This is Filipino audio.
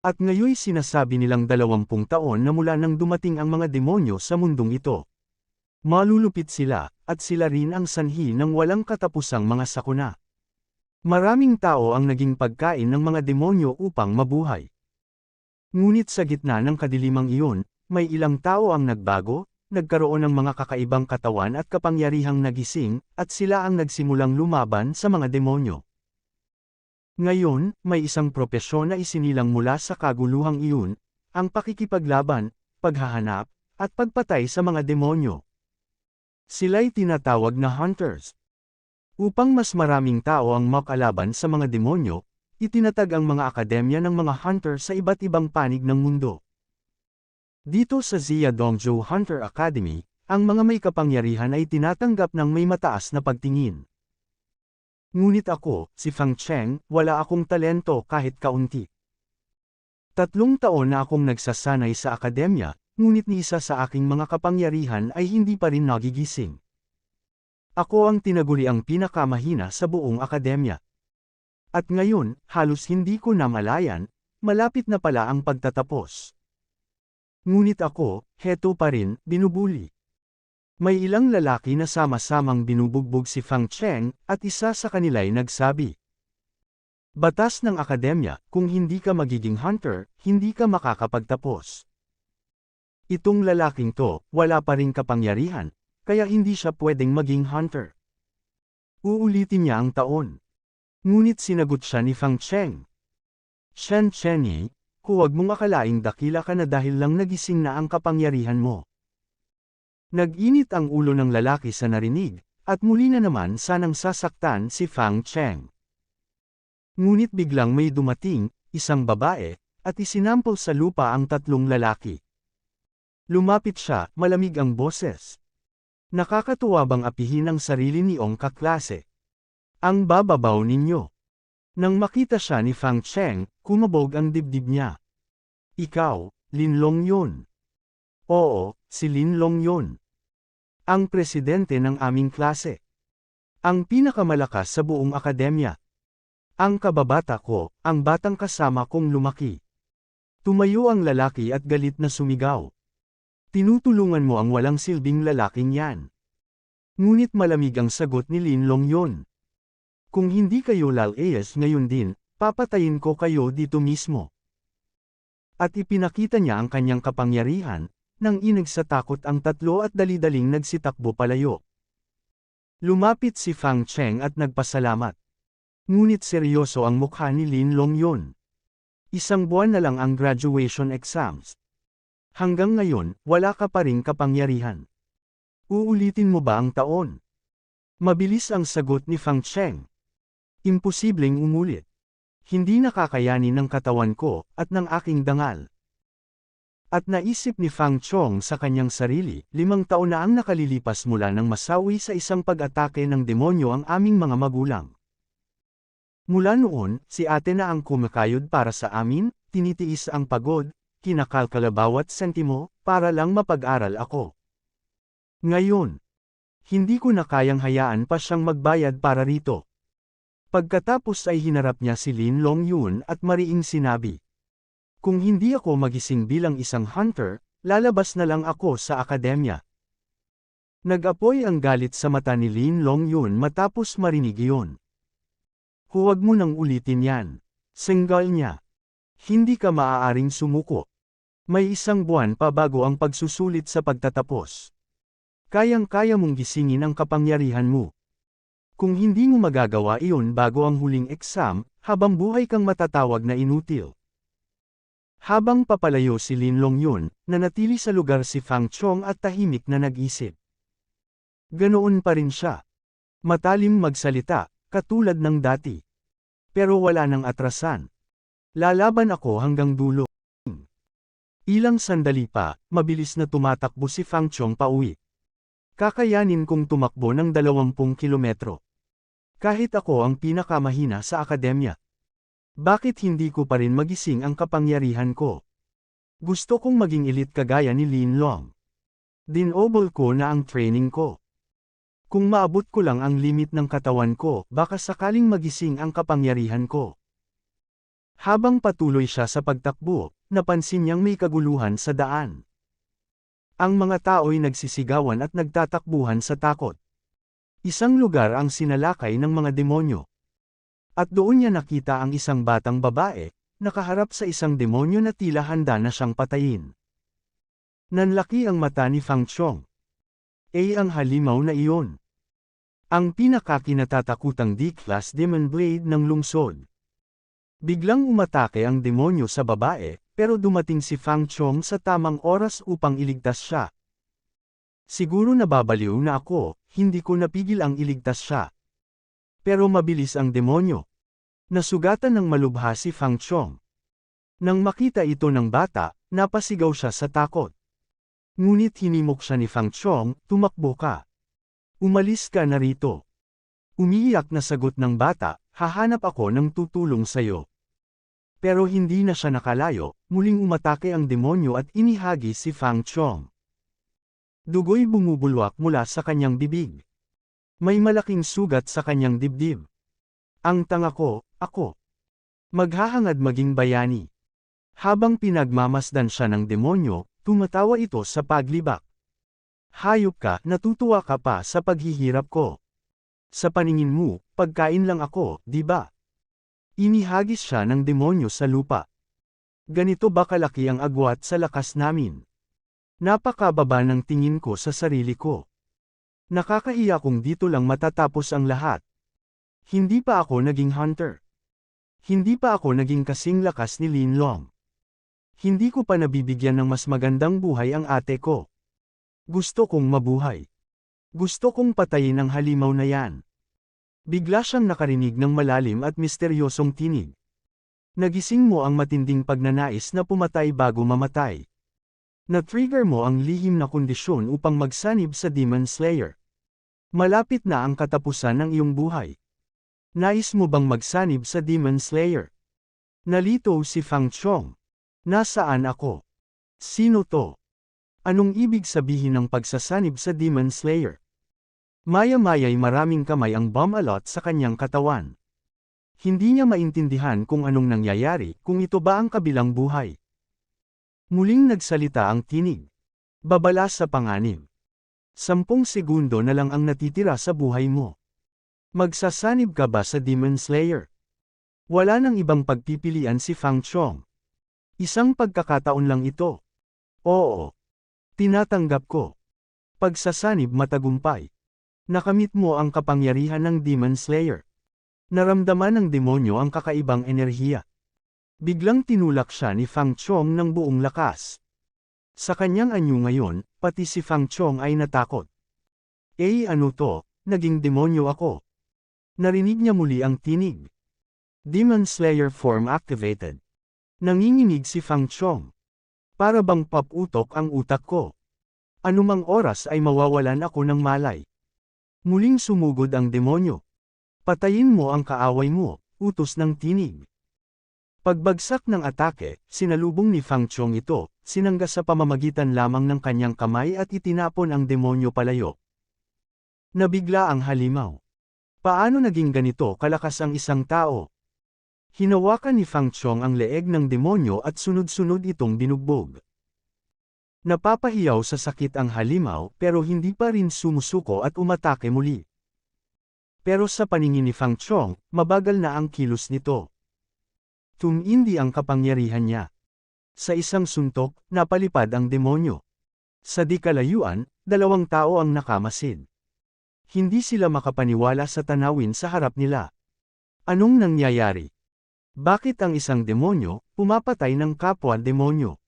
At ngayoy sinasabi nilang dalawampung taon na mula nang dumating ang mga demonyo sa mundong ito. Malulupit sila, at sila rin ang sanhi ng walang katapusang mga sakuna. Maraming tao ang naging pagkain ng mga demonyo upang mabuhay. Ngunit sa gitna ng kadilimang iyon, may ilang tao ang nagbago, nagkaroon ng mga kakaibang katawan at kapangyarihang nagising, at sila ang nagsimulang lumaban sa mga demonyo. Ngayon, may isang propesyon na isinilang mula sa kaguluhang iyon, ang pakikipaglaban, paghahanap, at pagpatay sa mga demonyo. Sila'y tinatawag na hunters. Upang mas maraming tao ang makalaban sa mga demonyo, itinatag ang mga akademya ng mga hunter sa iba't ibang panig ng mundo. Dito sa Zia Dongzhou Hunter Academy, ang mga may kapangyarihan ay tinatanggap ng may mataas na pagtingin. Ngunit ako, si Fang Cheng, wala akong talento kahit kaunti. Tatlong taon na akong nagsasanay sa akademya, ngunit ni isa sa aking mga kapangyarihan ay hindi pa rin nagigising. Ako ang tinaguri ang pinakamahina sa buong akademya. At ngayon, halos hindi ko na malayan, malapit na pala ang pagtatapos. Ngunit ako, heto pa rin, binubuli. May ilang lalaki na sama-samang binubugbog si Fang Cheng, at isa sa kanila'y nagsabi. Batas ng akademya, kung hindi ka magiging hunter, hindi ka makakapagtapos. Itong lalaking to, wala pa ring kapangyarihan, kaya hindi siya pwedeng maging hunter. Uulitin niya ang taon. Ngunit sinagot siya ni Fang Cheng. Shen Chenyi, huwag mong akalaing dakila ka na dahil lang nagising na ang kapangyarihan mo. Nag-init ang ulo ng lalaki sa narinig, at muli na naman sanang sasaktan si Fang Cheng. Ngunit biglang may dumating, isang babae, at isinampol sa lupa ang tatlong lalaki. Lumapit siya, malamig ang boses. Nakakatuwa bang apihin ang sarili niyong kaklase? Ang bababaw ninyo. Nang makita siya ni Fang Cheng, kumabog ang dibdib niya. Ikaw, Linlong yun. Oo, si Linlong yun. Ang presidente ng aming klase. Ang pinakamalakas sa buong akademya. Ang kababata ko, ang batang kasama kong lumaki. Tumayo ang lalaki at galit na sumigaw. Tinutulungan mo ang walang silbing lalaking yan. Ngunit malamig ang sagot ni Linlong yon. Kung hindi kayo lalayas ngayon din, papatayin ko kayo dito mismo. At ipinakita niya ang kanyang kapangyarihan, nang inag sa takot ang tatlo at dali-daling nagsitakbo palayo. Lumapit si Fang Cheng at nagpasalamat. Ngunit seryoso ang mukha ni Lin Long yon. Isang buwan na lang ang graduation exams. Hanggang ngayon, wala ka pa ring kapangyarihan. Uulitin mo ba ang taon? Mabilis ang sagot ni Fang Cheng. Imposibleng umulit. Hindi nakakayanin ng katawan ko, at ng aking dangal. At naisip ni Fang Chong sa kanyang sarili, limang taon na ang nakalilipas mula ng masawi sa isang pag-atake ng demonyo ang aming mga magulang. Mula noon, si ate na ang kumakayod para sa amin, tinitiis ang pagod, kinakalkala bawat sentimo, para lang mapag-aral ako. Ngayon, hindi ko na kayang hayaan pa siyang magbayad para rito. Pagkatapos ay hinarap niya si Lin Long Yun at mariing sinabi. Kung hindi ako magising bilang isang hunter, lalabas na lang ako sa akademya. Nag-apoy ang galit sa mata ni Lin Long Yun matapos marinig iyon. Huwag mo nang ulitin yan. Senggal niya. Hindi ka maaaring sumuko. May isang buwan pa bago ang pagsusulit sa pagtatapos. Kayang-kaya mong gisingin ang kapangyarihan mo. Kung hindi mo magagawa iyon bago ang huling exam, habang buhay kang matatawag na inutil. Habang papalayo si Lin Long yun, nanatili sa lugar si Fang Chong at tahimik na nag-isip. Ganoon pa rin siya. Matalim magsalita, katulad ng dati. Pero wala nang atrasan. Lalaban ako hanggang dulo. Ilang sandali pa, mabilis na tumatakbo si Fang Chong pauwi. Kakayanin kong tumakbo ng 20 kilometro. Kahit ako ang pinakamahina sa akademya. Bakit hindi ko pa rin magising ang kapangyarihan ko? Gusto kong maging elite kagaya ni Lin Long. Dinobol ko na ang training ko. Kung maabot ko lang ang limit ng katawan ko, baka sakaling magising ang kapangyarihan ko. Habang patuloy siya sa pagtakbo, napansin niyang may kaguluhan sa daan. Ang mga tao'y nagsisigawan at nagtatakbuhan sa takot. Isang lugar ang sinalakay ng mga demonyo. At doon niya nakita ang isang batang babae, nakaharap sa isang demonyo na tila handa na siyang patayin. Nanlaki ang mata ni Fang Chong. Ay ang halimaw na iyon. Ang pinakakinatatakutang D-class demon blade ng lungsod. Biglang umatake ang demonyo sa babae, pero dumating si Fang Chong sa tamang oras upang iligtas siya. Siguro nababaliw na ako, hindi ko napigil ang iligtas siya. Pero mabilis ang demonyo. Nasugatan ng malubha si Fang Chong. Nang makita ito ng bata, napasigaw siya sa takot. Ngunit hinimok siya ni Fang Chong, tumakbo ka. Umalis ka na rito. Umiiyak na sagot ng bata, hahanap ako ng tutulong sayo. Pero hindi na siya nakalayo, muling umatake ang demonyo at inihagi si Fang Chong. Dugoy bumubulwak mula sa kanyang bibig. May malaking sugat sa kanyang dibdib. Ang tanga ko, ako. Maghahangad maging bayani. Habang pinagmamasdan siya ng demonyo, tumatawa ito sa paglibak. Hayop ka, natutuwa ka pa sa paghihirap ko. Sa paningin mo, pagkain lang ako, di ba? Inihagis siya ng demonyo sa lupa. Ganito ba kalaki ang agwat sa lakas namin? Napakababa ng tingin ko sa sarili ko. Nakakahiya kung dito lang matatapos ang lahat. Hindi pa ako naging hunter. Hindi pa ako naging kasing lakas ni Lin Long. Hindi ko pa nabibigyan ng mas magandang buhay ang ate ko. Gusto kong mabuhay. Gusto kong patayin ang halimaw na yan. Bigla siyang nakarinig ng malalim at misteryosong tinig. Nagising mo ang matinding pagnanais na pumatay bago mamatay. Na-trigger mo ang lihim na kondisyon upang magsanib sa Demon Slayer. Malapit na ang katapusan ng iyong buhay. Nais mo bang magsanib sa Demon Slayer? Nalito si Fang Chong. Nasaan ako? Sino to? Anong ibig sabihin ng pagsasanib sa Demon Slayer? Maya-maya'y maraming kamay ang bomb-alot sa kanyang katawan. Hindi niya maintindihan kung anong nangyayari, kung ito ba ang kabilang buhay. Muling nagsalita ang tinig. Babala sa panganib. Sampung segundo na lang ang natitira sa buhay mo. Magsasanib ka ba sa Demon Slayer? Wala nang ibang pagpipilian si Fang Chong. Isang pagkakataon lang ito. Oo. Tinatanggap ko. Pagsasanib matagumpay. Nakamit mo ang kapangyarihan ng Demon Slayer. Naramdaman ng demonyo ang kakaibang enerhiya. Biglang tinulak siya ni Fang Chong ng buong lakas. Sa kanyang anyo ngayon, pati si Fang Chong ay natakot. Eh ano to, naging demonyo ako. Narinig niya muli ang tinig. Demon Slayer form activated. Nanginginig si Fang Chong. Para bang paputok ang utak ko. Anumang oras ay mawawalan ako ng malay. Muling sumugod ang demonyo. Patayin mo ang kaaway mo, utos ng tinig. Pagbagsak ng atake, sinalubong ni Fang Chong ito, sinangga sa pamamagitan lamang ng kanyang kamay at itinapon ang demonyo palayo. Nabigla ang halimaw. Paano naging ganito kalakas ang isang tao? Hinawakan ni Fang Chong ang leeg ng demonyo at sunod-sunod itong binugbog. Napapahiyaw sa sakit ang halimaw pero hindi pa rin sumusuko at umatake muli. Pero sa paningin ni Fang Chong, mabagal na ang kilos nito. Tumindi ang kapangyarihan niya. Sa isang suntok, napalipad ang demonyo. Sa di kalayuan, dalawang tao ang nakamasid. Hindi sila makapaniwala sa tanawin sa harap nila. Anong nangyayari? Bakit ang isang demonyo, pumapatay ng kapwa demonyo?